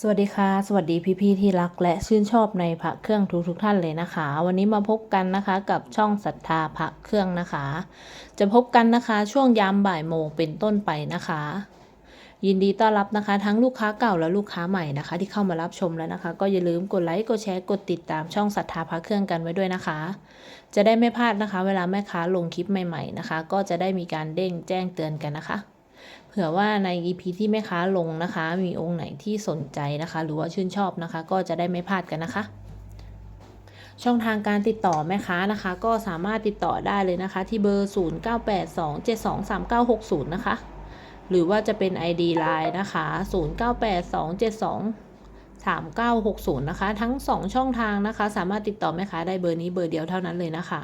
สวัสดีค่ะ สวัสดีพี่ๆที่รักและชื่นชอบในพระเครื่องทุกทุกๆท่านเลยนะคะ วันนี้มาพบกันนะคะกับช่องศรัทธาพระเครื่องนะคะ จะพบกันนะคะช่วงยามบ่ายโมงเป็นต้นไปนะคะ ยินดีต้อนรับนะคะ ทั้งลูกค้าเก่าและลูกค้าใหม่นะคะ ที่เข้ามารับชมแล้วนะคะ ก็อย่าลืมกดไลค์กดแชร์กดติดตามช่องศรัทธาพระเครื่องกันไว้ด้วยนะคะ จะได้ไม่พลาดนะคะ เวลาแม่ค้าลงคลิปใหม่ ๆนะคะ ก็จะได้มีการเด้งแจ้งเตือนกันนะคะ ผื่อว่าใน EP ที่แม่ค้าลงนะคะ มีองค์ไหนที่สนใจนะคะ หรือว่าชื่นชอบนะคะ ก็จะได้ไม่พลาดกันนะคะ ช่องทางการติดต่อแม่ค้านะคะ ก็สามารถติดต่อได้เลยนะคะ ที่เบอร์ 0982723960 นะคะ หรือว่าจะเป็น ID Line นะคะ 0982723960 นะคะ ทั้ง 2 ช่องทางนะคะ สามารถติดต่อแม่ค้าได้เบอร์นี้เบอร์เดียวเท่านั้นเลยนะคะ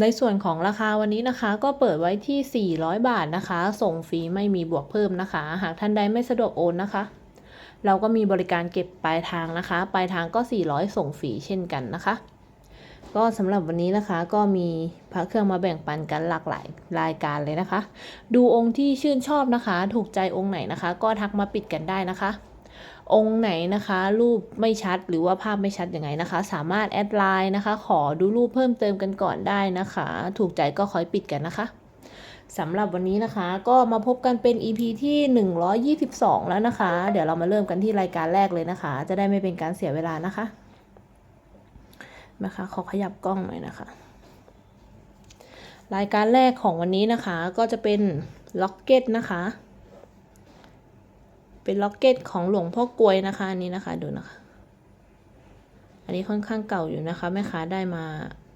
ในส่วนของราคาวันนี้นะคะ ก็เปิดไว้ที่ 400 บาทนะคะ ส่งฟรีไม่มีบวกเพิ่มนะคะ หากท่านใดไม่สะดวกโอนนะคะ เราก็มีบริการเก็บปลายทางนะคะ ปลายทางก็ 400 ส่งฟรีเช่นกันนะคะ ก็สำหรับวันนี้นะคะก็มีพระเครื่องมาแบ่งปันกันหลากหลายรายการเลยนะคะ ดูองค์ที่ชื่นชอบนะคะ ถูกใจองค์ไหนนะคะ ก็ทักมาปิดกันได้นะคะ องค์ไหนนะคะ รูปไม่ชัดหรือว่าภาพไม่ชัดยังไงนะคะ สามารถแอดไลน์นะคะ ขอดูรูปเพิ่มเติมกันก่อนได้นะคะ ถูกใจก็คอยปิดกันนะคะสำหรับวันนี้นะคะ ก็มาพบกันเป็น EP ที่ 122 แล้วนะคะ เดี๋ยวเรามาเริ่มกันที่รายการแรกเลยนะคะ จะได้ไม่เป็นการเสียเวลานะคะนะคะขอขยับกล้องหน่อยนะคะ รายการแรกของวันนี้นะคะก็จะเป็นล็อกเก็ตนะคะ เป็นล็อกเก็ตของหลวงพ่อกลวยนะคะ อันนี้นะคะดูนะคะ อันนี้ค่อนข้างเก่าอยู่นะคะแม่ค้าได้มา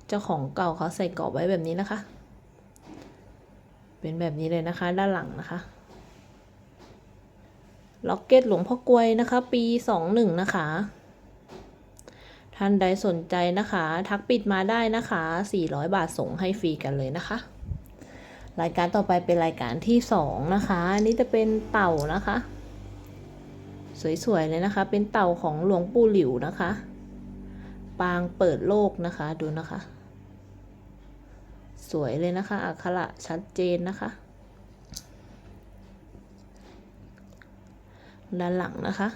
เจ้าของเก่าเขาใส่กรอบไว้แบบนี้นะคะ เป็นแบบนี้เลยนะคะ ด้านหลังนะคะล็อกเก็ตหลวงพ่อกลวยนะคะ ปีสองหนึ่งนะคะ ท่านใดสนใจนะคะ ทักปิดมาได้นะคะ 400 บาทส่งให้ฟรีกันเลยนะคะ รายการต่อไปเป็นรายการที่2นะคะอันนี้จะเป็นเต่านะคะ สวยๆเลยนะคะ เป็นเต่าของหลวงปู่หลิวนะคะ ปางเปิดโลกนะคะดูนะคะ สวยเลยนะคะอักขระชัดเจนนะคะ ด้านหลังนะคะ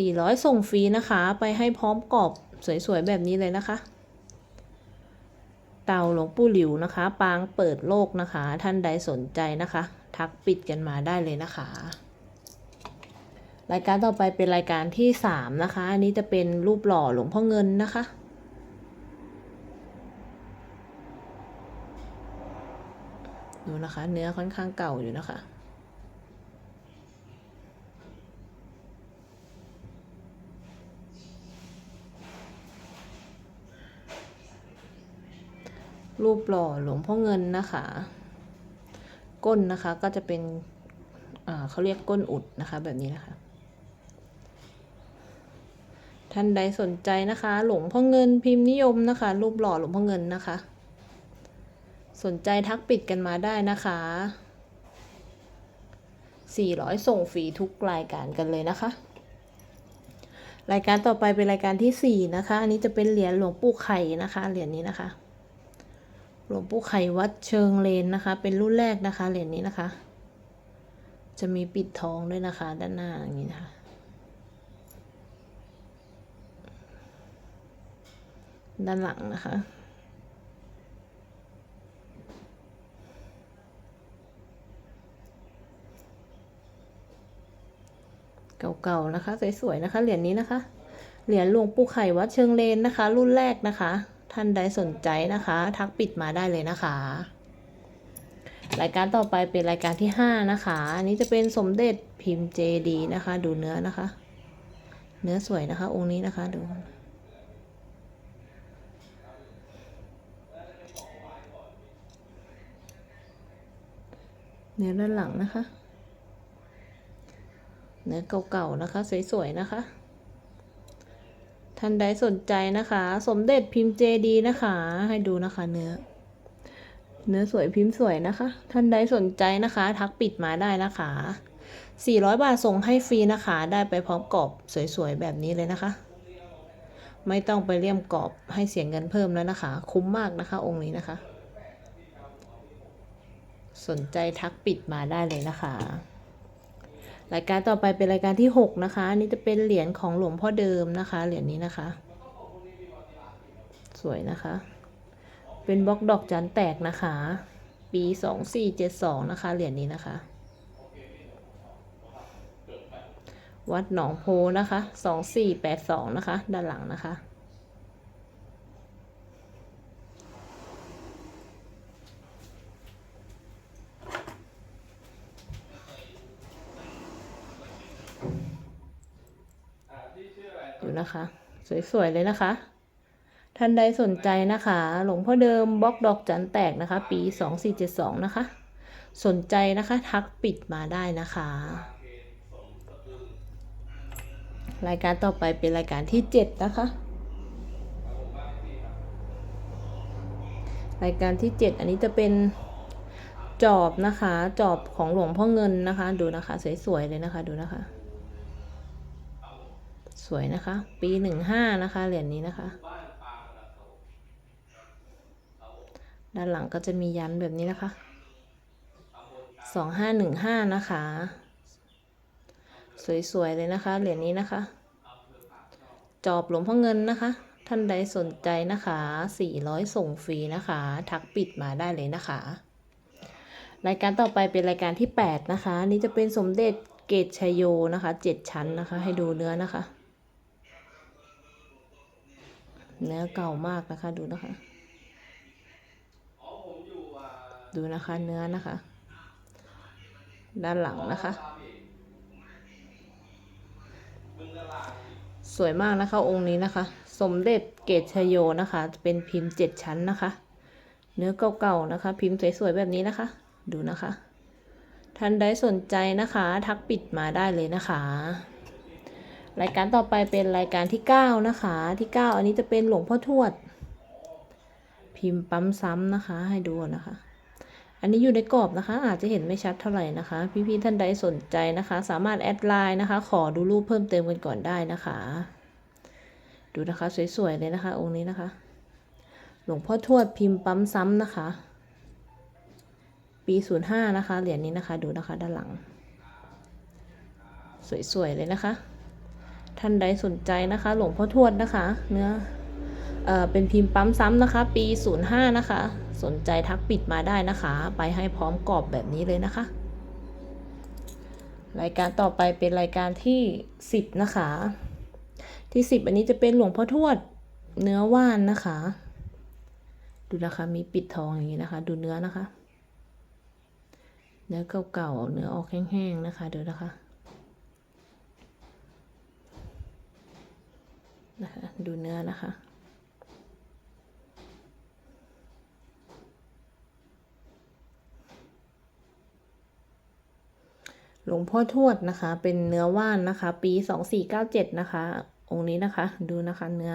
400 ส่งฟรีนะคะ ไปให้พร้อมกรอบสวยๆแบบนี้เลยนะคะเต่าหลวงปู่หลิวนะคะ ปางเปิดโลกนะคะ ท่านใดสนใจนะคะ ทักปิดกันมาได้เลยนะคะ รายการต่อไปเป็นรายการที่3นะคะ อันนี้จะเป็นรูปหล่อหลวงพ่อเงินนะคะดูนะคะ เนื้อค่อนข้างเก่าอยู่นะคะ รูปหล่อหลวงพ่อเงินนะคะ ก้นนะคะก็จะเป็นเขาเรียกก้นอุดนะคะ แบบนี้นะคะ ท่านใดสนใจนะคะ หลวงพ่อเงินพิมพ์นิยมนะคะ รูปหล่อหลวงพ่อเงินนะคะ สนใจทักปิดกันมาได้นะคะ 400 ส่งฟรีทุกรายการกันเลยนะคะ รายการต่อไปเป็นรายการที่ 4 นะคะ อันนี้จะเป็นเหรียญหลวงปู่ไข่นะคะ เหรียญนี้นะคะ หลวงปู่ไข่วัดเชิงเลนนะคะ เป็นรุ่นแรกนะคะเหรียญนี้นะคะ จะมีปิดทองด้วยนะคะ ด้านหน้าอย่างนี้นะคะด้านหลังนะคะ เก่าๆนะคะ สวยๆนะคะ เหรียญนี้นะคะ เหรียญหลวงปู่ไข่วัดเชิงเลนนะคะ รุ่นแรกนะคะ ท่านใดสนใจนะคะ ทักปิดมาได้เลยนะคะ รายการต่อไปเป็นรายการที่ 5 นะคะอันนี้จะเป็นสมเด็จพิมพ์เจดีนะคะ ดูเนื้อนะคะ เนื้อสวยนะคะ องค์นี้นะคะดูเนื้อด้านหลังนะคะ เนื้อเก่าๆนะคะ สวยๆนะคะ ท่านใดสนใจนะคะ สมเด็จพิมพ์เจดีนะคะ ให้ดูนะคะเนื้อ เนื้อสวยพิมพ์สวยนะคะ ท่านใดสนใจนะคะ ทักปิดมาได้นะคะ 400 บาทส่งให้ฟรีนะคะ ได้ไปพร้อมกรอบสวยๆแบบนี้เลยนะคะ ไม่ต้องไปเลี่ยมกรอบให้เสียเงินเพิ่มแล้วนะคะ คุ้มมากนะคะ องค์นี้นะคะ สนใจทักปิดมาได้เลยนะคะ รายการต่อไปเป็นรายการที่ 6 นะคะ อันนี้จะเป็นเหรียญของหลวงพ่อเดิมนะคะ เหรียญนี้นะคะ สวยนะคะ เป็นบล็อกดอกจันแตกนะคะ ปี 2472 นะคะ เหรียญนี้นะคะ วัดหนองโพนะคะ 2482 นะคะ ด้านหลังนะคะ ดู นะคะ สวยๆเลยนะคะ ท่านใดสนใจนะคะ หลวงพ่อเดิมบล็อกดอกจันแตกนะคะ ปี 2472 นะคะ สนใจนะคะทักปิดมาได้นะคะ รายการต่อไปเป็นรายการที่ 7 นะคะ รายการที่ 7 อันนี้จะเป็นจอบนะคะ จอบของหลวงพ่อเงินนะคะ ดูนะคะ สวยๆเลยนะคะ ดูนะคะ สวยนะคะ ปี15นะคะ เหรียญนี้นะคะ ด้านหลังก็จะมียันแบบนี้นะคะ2515นะคะ สวยๆเลยนะคะ เหรียญนี้นะคะ จอบหลวงพ่อเงินนะคะ ท่านใดสนใจนะคะ400ส่งฟรีนะคะ ทักปิดมาได้เลยนะคะ รายการต่อไปเป็นรายการที่8นะคะ นี่จะเป็นสมเด็จเกตชยโยนะคะ7ชั้นนะคะ ให้ดูเนื้อนะคะ เนื้อเก่ามากนะคะ ดูนะคะ ดูนะคะเนื้อนะคะ ด้านหลังนะคะ สวยมากนะคะองค์นี้นะคะ สมเด็จเกตชโยนะคะ เป็นพิมพ์เจ็ดชั้นนะคะ เนื้อเก่าๆนะคะ พิมพ์สวยๆแบบนี้นะคะ ดูนะคะท่านใดสนใจนะคะ ทักปิดมาได้เลยนะคะ รายการต่อไปเป็นรายการที่ 9 นะคะ ที่ 9 อันนี้จะเป็นหลวงพ่อทวด พิมพ์ปั๊มซ้ำนะคะ ให้ดูนะคะ อันนี้อยู่ในกรอบนะคะ อาจจะเห็นไม่ชัดเท่าไหร่นะคะ พี่ๆท่านใดสนใจนะคะ สามารถแอดไลน์นะคะ ขอดูรูปเพิ่มเติมกันก่อนได้นะคะ ดูนะคะสวยๆเลยนะคะ องค์นี้นะคะ หลวงพ่อทวดพิมพ์ปั๊มซ้ำนะคะ ปี05นะคะเหรียญนี้นะคะ ดูนะคะด้านหลัง สวยๆเลยนะคะ ท่านใดสนใจนะคะ หลวงพ่อทวดนะคะ เนื้อเออเป็นพิมพ์ปั๊มซ้ำนะคะ ปี 05 นะคะ สนใจทักปิดมาได้นะคะ ไปให้พร้อมกรอบแบบนี้เลยนะคะ รายการต่อไปเป็นรายการที่ 10 นะคะ ที่ 10 อันนี้จะเป็นหลวงพ่อทวดเนื้อว่านนะคะ ดูนะคะ มีปิดทองอย่างนี้นะคะ ดูเนื้อนะคะ เนื้อเก่าๆเนื้อออกแห้งๆนะคะ เดูนะคะ นะคะดูเนื้อนะคะ หลวงพ่อทวดนะคะ เป็นเนื้อว่านนะคะ ปี2497นะคะ องค์นี้นะคะ ดูนะคะเนื้อ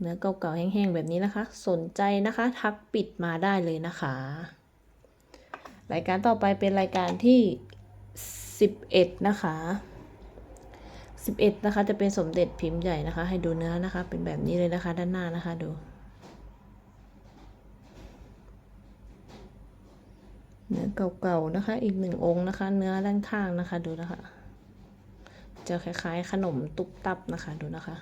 เนื้อเก่าๆแห้งๆแบบนี้นะคะ สนใจนะคะ ทักปิดมาได้เลยนะคะ รายการต่อไปเป็นรายการที่11นะคะ 11 นะคะ จะเป็นสมเด็จพิมพ์ใหญ่นะคะ ให้ดูเนื้อนะคะ เป็นแบบนี้เลยนะคะ ด้านหน้านะคะดูเนื้อเก่าๆนะคะ อีกหนึ่งองค์นะคะ เนื้อด้านข้างนะคะ ดูนะคะ จะคล้ายๆ ขนมตุ๊บตับนะคะ ดูนะคะ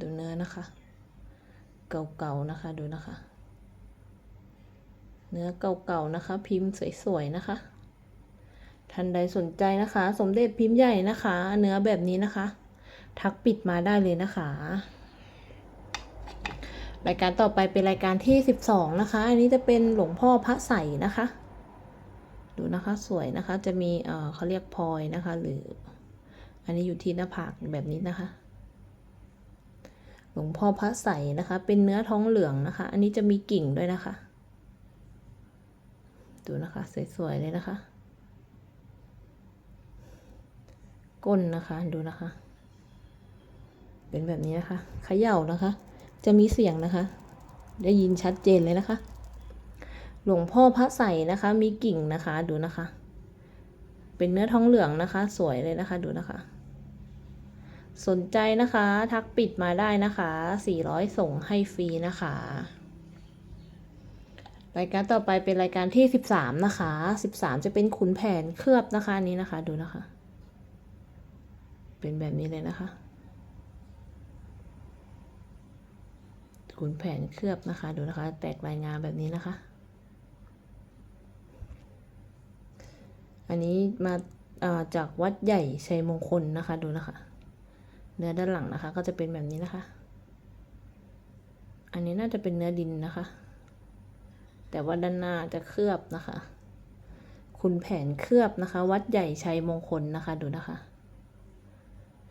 ดูเนื้อนะคะ เก่าๆนะคะดูนะคะ เนื้อเก่าๆนะคะ พิมพ์สวยๆนะคะท่านใดสนใจนะคะ สมเด็จพิมพ์ใหญ่นะคะ เนื้อแบบนี้นะคะ ทักปิดมาได้เลยนะคะ รายการต่อไปเป็นรายการที่ 12 นะคะ อันนี้จะเป็นหลวงพ่อพระใสนะคะ ดูนะคะสวยนะคะจะมีเออเขาเรียกพลอยนะคะ หรือ อันนี้อยู่ที่หน้าผากแบบนี้นะคะ หลวงพ่อพระใสนะคะ เป็นเนื้อท้องเหลืองนะคะ อันนี้จะมีกิ่งด้วยนะคะ ดูนะคะ สวยๆเลยนะคะ ก้นนะคะดูนะคะ เป็นแบบนี้นะคะเขย่านะคะ จะมีเสียงนะคะ ได้ยินชัดเจนเลยนะคะ หลวงพ่อพระใสนะคะ มีกิ่งนะคะดูนะคะ เป็นเนื้อท้องเหลืองนะคะ สวยเลยนะคะ ดูนะคะ สนใจนะคะ ทักปิดมาได้นะคะ 400 ส่งให้ฟรีนะคะ รายการต่อไปเป็นรายการที่ 13 นะคะ 13 จะเป็นขุนแผนเคลือบนะคะนี้นะคะ ดูนะคะ เป็นแบบนี้เลยนะคะขุนแผนเคลือบนะคะ ดูนะคะ แตกลายงามแบบนี้นะคะ อันนี้มาาจากวัดใหญ่ชัยมงคลนะคะ ดูนะคะ เนื้อด้านหลังนะคะ ก็จะเป็นแบบนี้นะคะ อันนี้น่าจะเป็นเนื้อดินนะคะ แต่ว่าด้านหน้าจะเคลือบนะคะ คุณแผนเคลือบนะคะ วัดใหญ่ชัยมงคลนะคะดูนะคะ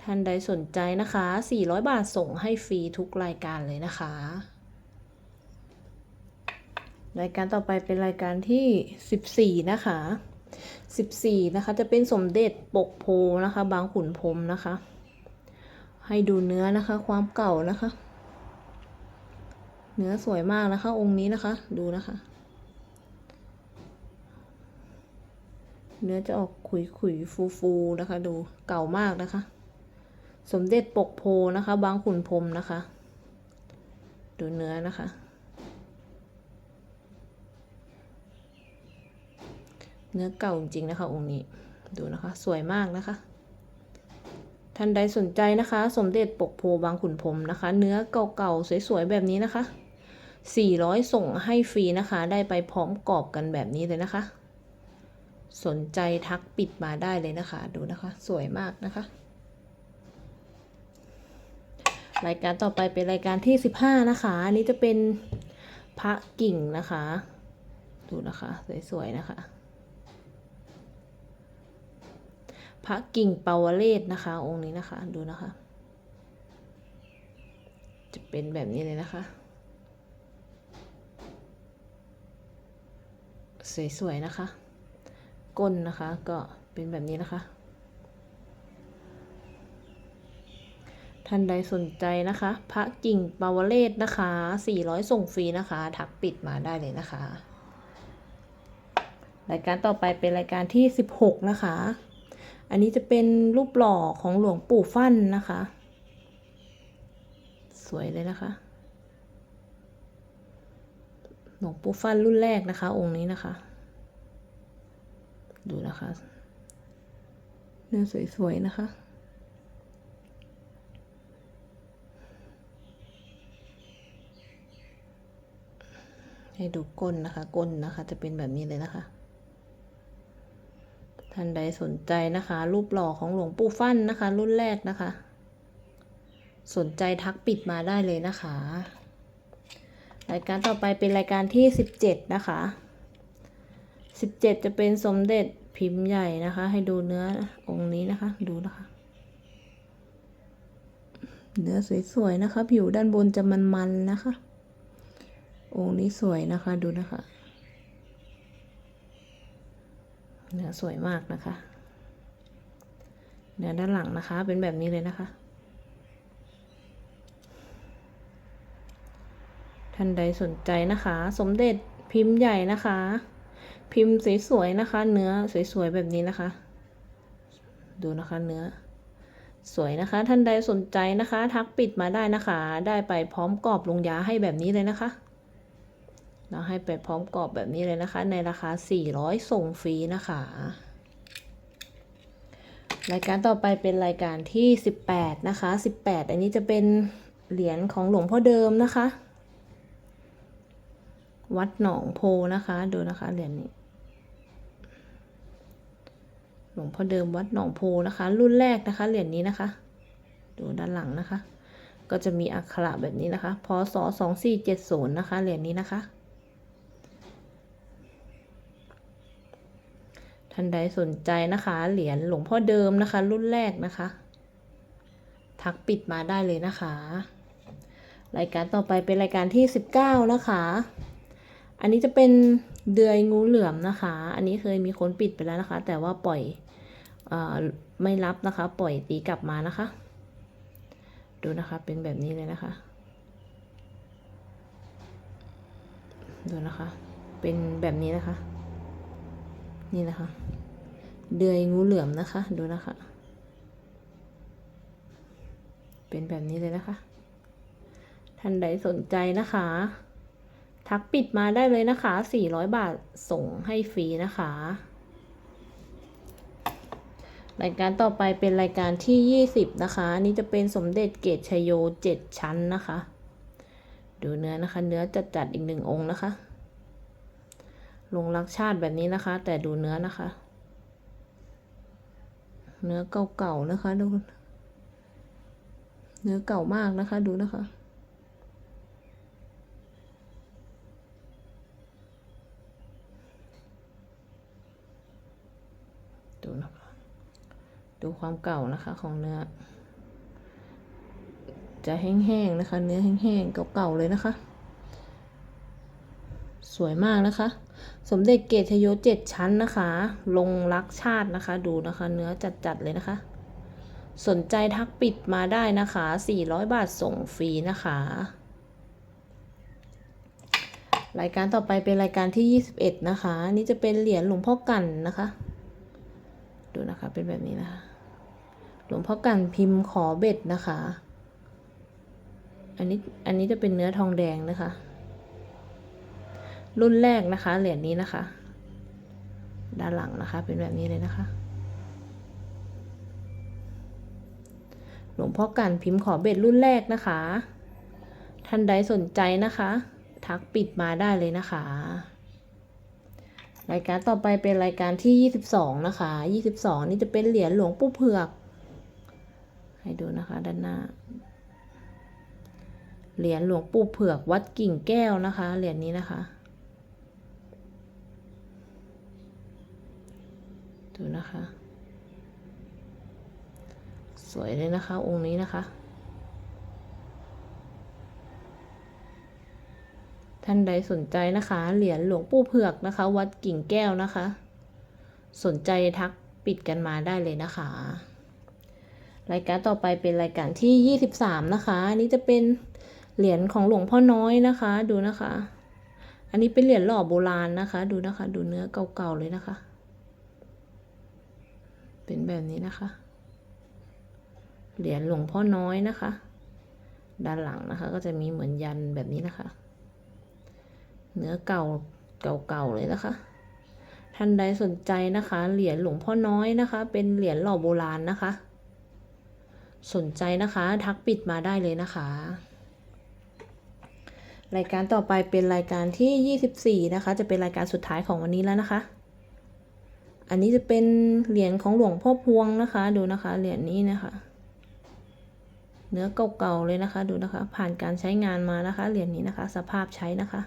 ท่านใดสนใจนะคะ 400 บาทส่งให้ฟรีทุกรายการเลยนะคะ รายการต่อไปเป็นรายการที่ 14 นะคะ 14 นะคะ จะเป็นสมเด็จปกโพนะคะ บางขุนพรมนะคะ ให้ดูเนื้อนะคะ ความเก่านะคะ เนื้อสวยมากนะคะ องค์นี้นะคะ ดูนะคะ เนื้อจะออกขุยขุยฟูฟูๆนะคะ ดูเก่ามากนะคะ สมเด็จปกโพนะคะ บางขุนพรมนะคะ ดูเนื้อนะคะเนื้อเก่าจริงๆนะคะ องค์นี้ดูนะคะ สวยมากนะคะ ท่านใดสนใจนะคะ สมเด็จปกโพบางขุนพรมนะคะ เนื้อเก่าๆ สวยๆ แบบนี้นะคะ 400 ส่งให้ฟรีนะคะ ได้ไปพร้อมกรอบกันแบบนี้เลยนะคะ สนใจทักปิดมาได้เลยนะคะ ดูนะคะ สวยมากนะคะ รายการต่อไปเป็นรายการที่ 15 นะคะ อันนี้จะเป็นพระกิ่งนะคะ ดูนะคะ สวยๆ นะคะ พระกิ่งเปาวเลศนะคะ องค์นี้นะคะ ดูนะคะ จะเป็นแบบนี้เลยนะคะ สวยๆนะคะ ก้นนะคะก็เป็นแบบนี้นะคะ ท่านใดสนใจนะคะ พระกิ่งปาวเลศนะคะ 400 ส่งฟรีนะคะทักปิดมาได้เลยนะคะ รายการต่อไปเป็นรายการที่ 16 นะคะ อันนี้จะเป็นรูปหล่อของหลวงปู่ฟั่นนะคะ สวยเลยนะคะ หลวงปู่ฟั่นรุ่นแรกนะคะ องค์นี้นะคะ ดูนะคะ เนื้อสวยๆนะคะให้ดูก้นนะคะ ก้นนะคะ จะเป็นแบบนี้เลยนะคะ ท่านใดสนใจนะคะ รูปหล่อของหลวงปู่ฟั่นนะคะ รุ่นแรกนะคะ สนใจทักปิดมาได้เลยนะคะ รายการต่อไปเป็นรายการที่ 17 นะคะ 17 จะเป็นสมเด็จพิมพ์ใหญ่นะคะ ให้ดูเนื้อองค์นี้นะคะ ดูนะคะ เนื้อสวยๆนะคะ ผิวด้านบนจะมันๆนะคะ องค์นี้สวยนะคะดูนะคะ เนื้อสวยมากนะคะ เนื้อด้านหลังนะคะ เป็นแบบนี้เลยนะคะ ท่านใดสนใจนะคะ สมเด็จพิมพ์ใหญ่นะคะ พิมพ์สวยๆนะคะ เนื้อสวยๆแบบนี้นะคะ ดูนะคะเนื้อสวยนะคะ ท่านใดสนใจนะคะ ทักปิดมาได้นะคะ ได้ไปพร้อมกรอบลงยาให้แบบนี้เลยนะคะ เราให้ไปพร้อมกรอบแบบนี้เลยนะคะ ในราคา 400 ส่งฟรีนะคะ รายการต่อไปเป็นรายการที่ 18 นะคะ 18 อันนี้จะเป็นเหรียญของหลวงพ่อเดิมนะคะ วัดหนองโพนะคะ ดูนะคะเหรียญนี้ หลวงพ่อเดิมวัดหนองโพนะคะ รุ่นแรกนะคะเหรียญนี้นะคะ ดูด้านหลังนะคะ ก็จะมีอักขระแบบนี้นะคะ พศ 2470 นะคะเหรียญนี้นะคะานใดสนใจนะคะ เหรียญหลวงพ่อเดิมนะคะ รุ่นแรกนะคะ ทักปิดมาได้เลยนะคะ รายการต่อไปเป็นรายการที่ 19 นะคะ อันนี้จะเป็นเดือยงูเหลือมนะคะ อันนี้เคยมีคนปิดไปแล้วนะคะ แต่ว่าปล่อยอไม่รับนะคะ ปล่อยตีกลับมานะคะ ดูนะคะเป็นแบบนี้เลยนะคะ ดูนะคะ เป็นแบบนี้นะคะ นี่นะคะเดือยงูเหลือมนะคะ ดูนะคะ เป็นแบบนี้เลยนะคะ ท่านใดสนใจนะคะ ทักปิดมาได้เลยนะคะ 400 บาทส่งให้ฟรีนะคะ รายการต่อไปเป็นรายการที่ 20 นะคะ นี่จะเป็นสมเด็จเกตชยโย 7 ชั้นนะคะ ดูเนื้อนะคะ เนื้อจัดจัดอีกหนึ่งองค์นะคะ ลงรักชาติแบบนี้นะคะ แต่ดูเนื้อนะคะ เนื้อเก่าๆนะคะดู เนื้อเก่ามากนะคะ ดูนะคะดูนะคะดูความเก่านะคะของเนื้อ จะแห้งๆนะคะ เนื้อแห้งๆเก่าๆเลยนะคะ สวยมากนะคะ สมเด็จเกตชโยเจ็ดชั้นนะคะ ลงรักชาตินะคะ ดูนะคะ เนื้อจัดๆเลยนะคะ สนใจทักปิดมาได้นะคะ 400 บาทส่งฟรีนะคะ รายการต่อไปเป็นรายการที่ 21 นะคะ นี่จะเป็นเหรียญหลวงพ่อกันนะคะ ดูนะคะ เป็นแบบนี้นะคะ หลวงพ่อกันพิมพ์ขอเบ็ดนะคะ อันนี้ อันนี้จะเป็นเนื้อทองแดงนะคะ รุ่นแรกนะคะ เหรียญนี้นะคะ ด้านหลังนะคะ เป็นแบบนี้เลยนะคะ หลวงพ่อกันพิมพ์ขอเบ็ดรุ่นแรกนะคะ ท่านใดสนใจนะคะ ทักปิดมาได้เลยนะคะ รายการต่อไปเป็นรายการที่ 22 นะคะ 22 นี่จะเป็นเหรียญหลวงปู่เผือก ให้ดูนะคะ ด้านหน้าเหรียญหลวงปู่เผือกวัดกิ่งแก้วนะคะ เหรียญนี้นะคะูนะคะ สวยเลยนะคะ องค์นี้นะคะท่านใดสนใจนะคะ เหรียญหลวงปู่เผือกนะคะ วัดกิ่งแก้วนะคะ สนใจทักปิดกันมาได้เลยนะคะ รายการต่อไปเป็นรายการที่ 23 นะคะอันนี้จะเป็นเหรียญของหลวงพ่อน้อยนะคะ ดูนะคะ อันนี้เป็นเหรียญหล่อโบราณนะคะ ดูนะคะ ดูเนื้อเก่าๆเลยนะคะ เป็นแบบนี้นะคะ เหรียญหลวงพ่อน้อยนะคะ ด้านหลังนะคะ ก็จะมีเหมือนยันแบบนี้นะคะ เนื้อเก่าเก่าๆเลยนะคะ ท่านใดสนใจนะคะ เหรียญหลวงพ่อน้อยนะคะ เป็นเหรียญหล่อโบราณนะคะ สนใจนะคะ ทักปิดมาได้เลยนะคะรายการต่อไปเป็นรายการที่ 24 นะคะ จะเป็นรายการสุดท้ายของวันนี้แล้วนะคะ อันนี้จะเป็นเหรียญของหลวงพ่อพวงนะคะ ดูนะคะ เหรียญนี้นะคะ เนื้อเก่าๆเลยนะคะ ดูนะคะ ผ่านการใช้งานมานะคะ เหรียญนี้นะคะ สภาพใช้นะคะ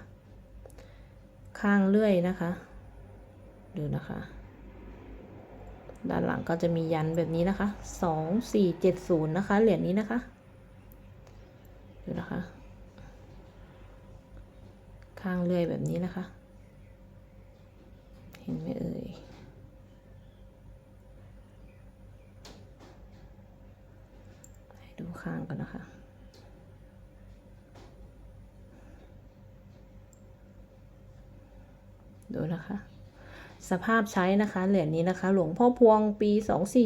ข้างเลื่อยนะคะ ดูนะคะ ด้านหลังก็จะมียันแบบนี้นะคะสองสี่เจ็ดศูนย์นะคะ เหรียญนี้นะคะ ดูนะคะ ข้างเลื่อยแบบนี้นะคะ เห็นไหมเอ่ย ให้ดู ข้างกันนะคะ ดูนะคะ สภาพใช้นะคะ เหรียญนี้นะคะ หลวงพ่อพวงปี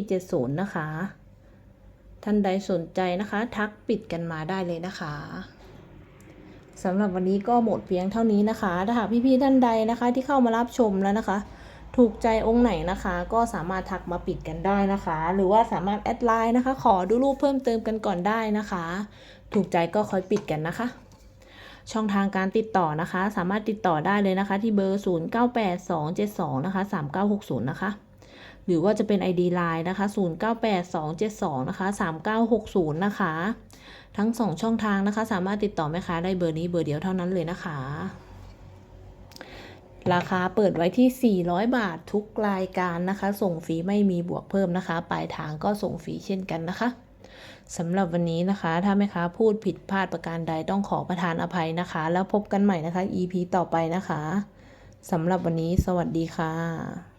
2470 นะคะ ท่านใดสนใจนะคะ ทักปิดกันมาได้เลยนะคะสำหรับวันนี้ก็หมดเพียงเท่านี้นะคะ ถ้าหากพี่ๆท่านใดนะคะ ที่เข้ามารับชมแล้วนะคะ ถูกใจองค์ไหนนะคะ ก็สามารถทักมาปิดกันได้นะคะ หรือว่าสามารถแอดไลน์นะคะ ขอดูรูปเพิ่มเติมกันก่อนได้นะคะ ถูกใจก็ค่อยปิดกันนะคะ ช่องทางการติดต่อนะคะ สามารถติดต่อได้เลยนะคะ ที่เบอร์ 098272นะคะ3960 นะคะหรือว่าจะเป็น ID Line นะคะ 098272 นะคะ 3960 นะคะ ทั้ง 2 ช่องทางนะคะ สามารถติดต่อแม่ค้าได้เบอร์นี้เบอร์เดียวเท่านั้นเลยนะคะ ราคาเปิดไว้ที่ 400 บาททุกรายการนะคะ ส่งฟรีไม่มีบวกเพิ่มนะคะ ปลายทางก็ส่งฟรีเช่นกันนะคะสำหรับวันนี้นะคะ ถ้าแม่ค้าพูดผิดพลาดประการใดต้องขอประทานอภัยนะคะ แล้วพบกันใหม่นะคะ EP ต่อไปนะคะสำหรับวันนี้สวัสดีค่ะ